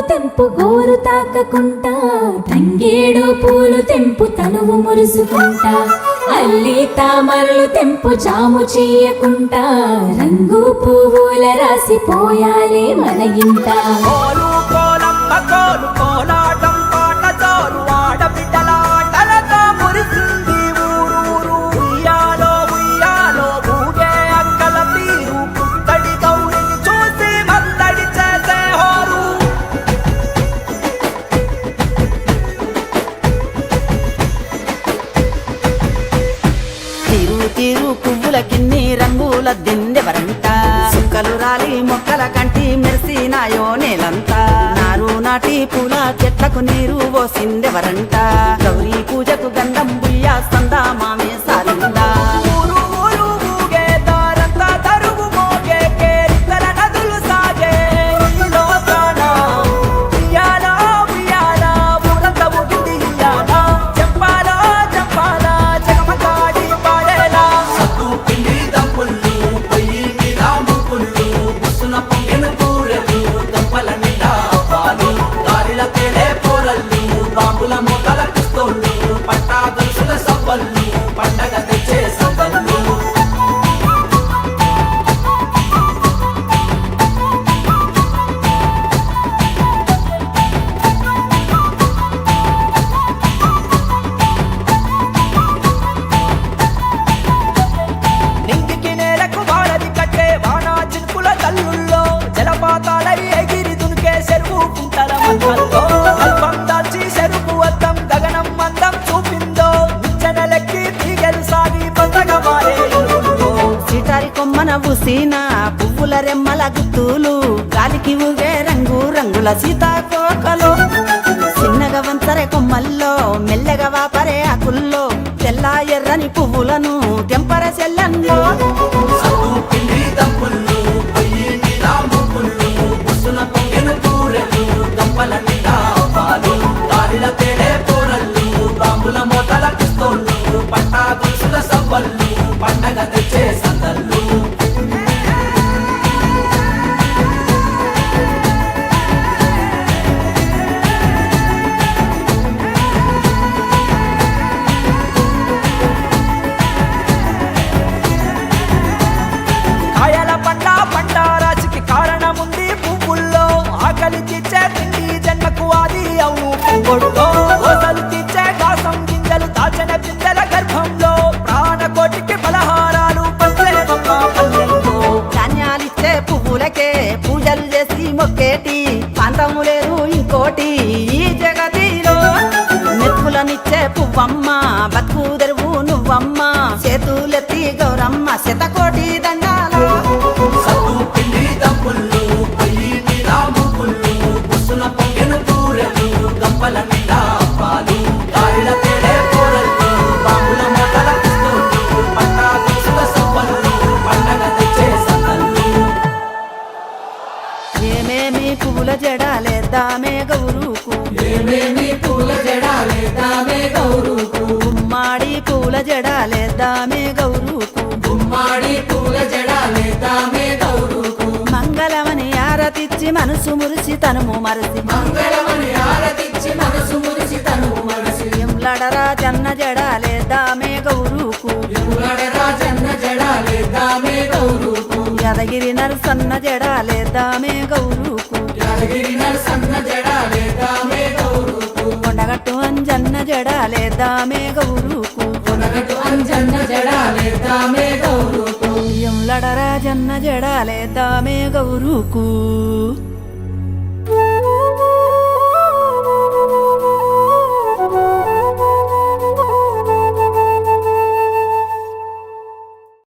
తెంపు గోరు తాకకుంటా. తంగేడు పూలు తెంపు తనువు మురుసుకుంటా. అల్లి తామరలు తెంపు జాము చేయకుంటా. రంగు పువ్వుల రాసిపోయాలే మన ఇంట. కోలు కోలమ్మ కోలు కోలా. రంగుల దిండెవరంట సుక్కలు రాలి మొక్కల కంటి మెరిసినాయో నేలంతా. నారు నాటి పూల చెట్లకు నీరు పోసిందెవరంట గౌరీ పూజకు గంధం బుయ్యా సందామా కొమ్మన పూసిన పువ్వుల రెమ్మల గుత్తులు గాలికి ఊగే రంగు రంగుల సీతాకోకలు. చిన్నగా వంచరే కొమ్మల్లో మెల్లగా వాపరే ఆకుల్లో తెల్ల ఎర్రని పువ్వులను తెంపర చెల్లన్లో అవును పువ్వుల్లో తీర్చే కాసం గింజలు దాచిన గింజల గర్భంలో ప్రాణకోటికి బలహారాలు పంచేమమ్మ ధాన్యాలిచ్చే పువ్వులకే పూజలు చేసి మొక్కేటి పాంతము లేదు ఇంకోటి ఈ జగతిలో. మెప్పులనిచ్చే పువ్వమ్మ బతుకు తెరువు నువ్వమ్మ. ఏమేమి పూల జడాలేదామే గౌరుకు గుమ్మాడి పూల జడాలేద్దామే గౌరుకు గుమ్మాడి పూల గౌరుకు మంగళమని ఆరతిచ్చి మనసు మురిసి తనుము మరసి. మంగళమని ఆరతిచ్చి మనసు మురిసి తనువు మనసి ఎంలడరా జన్న జడాలేద్దామే గౌరుకు ఎములడ రాజన్న జడాలేదామే గౌరుకు యాదగిరి నరసన్న జడాలేద్దామే గౌరుకు యాదగిరి నరసన్న జడాలేదామే గౌరుకు అంజన్న జడాలేద్దామే గౌరుకు కొనగటు అంజన్న జడాలేదామే గౌరుకు ఎంలడరా జన్న జడాలేద్దామే గౌరుకు